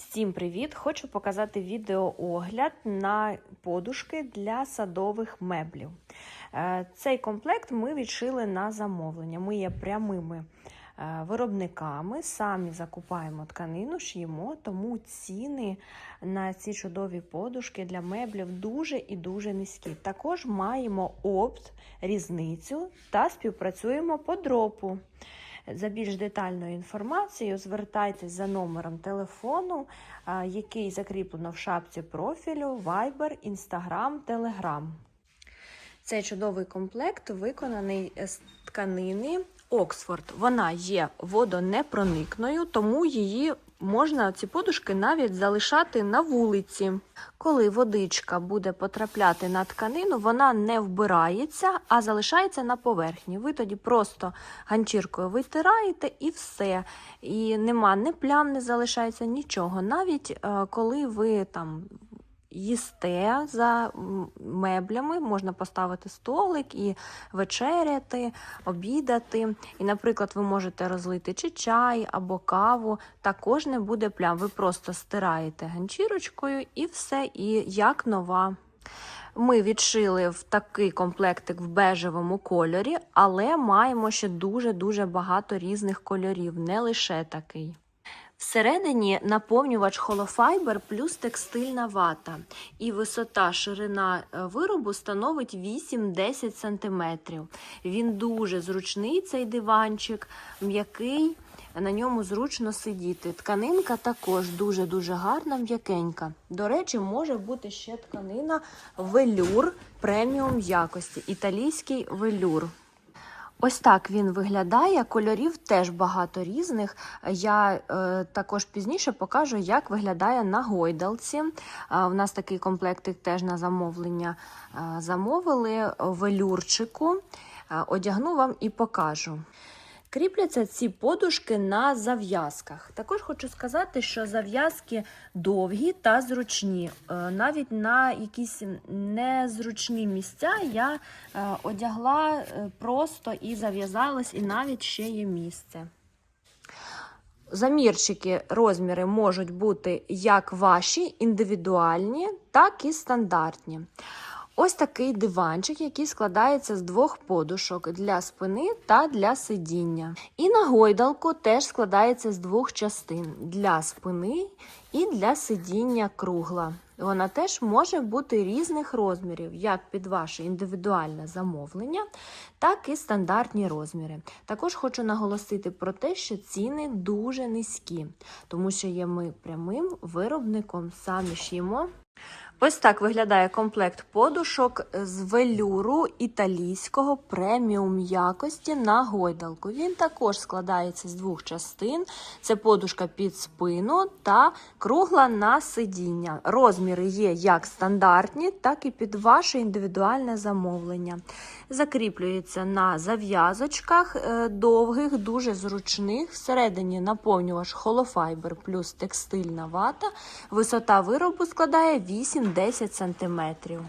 Всім привіт! Хочу показати відеоогляд на подушки для садових меблів. Е, Цей комплект ми відшили на замовлення. Ми є прямими е, виробниками, самі закупаємо тканину, шиємо, тому ціни на ці чудові подушки для меблів дуже і дуже низькі. Також маємо опт, різницю та співпрацюємо по дропу. За більш детальною інформацією звертайтесь за номером телефону, який закріплено в шапці профілю Viber, Instagram, Telegram. Цей чудовий комплект виконаний з тканини Оксфорд. Вона є водонепроникною, тому її можна ці подушки навіть залишати на вулиці. Коли водичка буде потрапляти на тканину, вона не вбирається, а залишається на поверхні. Ви тоді просто ганчіркою витираєте і все. І нема ні плям, не залишається нічого. Навіть е, коли ви там їсте за меблями, можна поставити столик і вечеряти, обідати. І, наприклад, ви можете розлити чи чай або каву, також не буде плям. Ви просто стираєте ганчірочкою і все, і як нова. Ми відшили в такий комплектик в бежевому кольорі, але маємо ще дуже-дуже багато різних кольорів, не лише такий. Всередині наповнювач холофайбер плюс текстильна вата. І висота ширина е, виробу становить 8-10 см. Він дуже зручний, цей диванчик, м'який, на ньому зручно сидіти. Тканинка також дуже-дуже гарна, м'якенька. До речі, може бути ще тканина велюр преміум якості, італійський велюр. Ось так він виглядає. Кольорів теж багато різних. Я е, також пізніше покажу, як виглядає на гойдалці. Е, у нас такий комплектик теж на замовлення е, замовили велюрчику. Е, одягну вам і покажу. Кріпляться ці подушки на зав'язках. Також хочу сказати, що зав'язки довгі та зручні. Е, Навіть на якісь незручні місця я е, одягла е, просто і зав'язалась, і навіть ще є місце. Замірчики, розміри можуть бути як ваші, індивідуальні, так і стандартні. Ось такий диванчик, який складається з двох подушок для спини та для сидіння. І на гойдалку теж складається з двох частин для спини і для сидіння кругла. Вона теж може бути різних розмірів, як під ваше індивідуальне замовлення, так і стандартні розміри. Також хочу наголосити про те, що ціни дуже низькі, тому що є ми прямим виробником, самі шиємо. Ось так виглядає комплект подушок з велюру італійського преміум якості на гойдалку. Він також складається з двох частин: це подушка під спину та кругла на сидіння. Розміри є як стандартні, так і під ваше індивідуальне замовлення. Закріплюється на зав'язочках е, довгих, дуже зручних. Всередині наповнювач холофайбер плюс текстильна вата. Висота виробу складає 8-10 см.